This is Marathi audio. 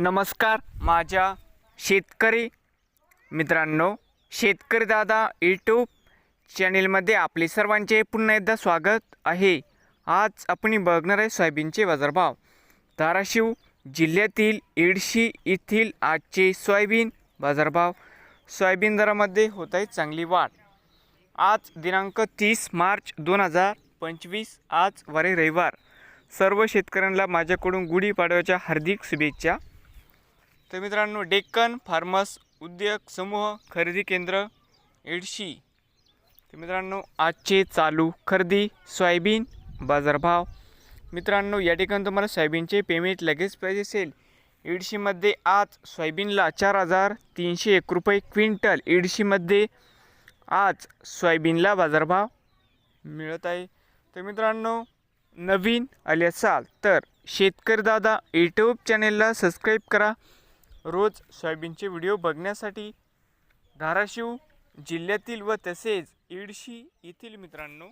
नमस्कार माझ्या शेतकरी मित्रांनो शेतकरी दादा यूट्यूब चॅनेलमध्ये आपले सर्वांचे पुन्हा एकदा स्वागत आहे. आज आपण बघणार आहे सोयाबीनचे बाजारभाव. धाराशिव जिल्ह्यातील इडशी येथील आजचे सोयाबीन बाजारभाव सोयाबीन दरामध्ये होत आहे चांगली वाढ. आज दिनांक तीस मार्च दोन हजार पंचवीस आज वारे रविवार. सर्व शेतकऱ्यांना माझ्याकडून गुढीपाडव्याच्या हार्दिक शुभेच्छा. तर मित्रांनो डेक्कन फार्मस उद्योग समूह खरेदी केंद्र एडशी. तर मित्रांनो आजचे चालू खरेदी सोयाबीन बाजारभाव. मित्रांनो या ठिकाणी तुम्हाला सोयाबीनचे पेमेंट लगेच पाहिजे असेल इडशीमध्ये आज सोयाबीनला चार हजार तीनशे एक रुपये क्विंटल. इडशीमध्ये आज सोयाबीनला बाजारभाव मिळत आहे. तर मित्रांनो नवीन आले असाल तर शेतकरी दादा यूट्यूब चॅनेलला सबस्क्राईब करा. रोज सोयाबीनचे व्हिडिओ बघण्यासाठी धाराशिव जिल्ह्यातील व तसेच इडशी येथील मित्रांनो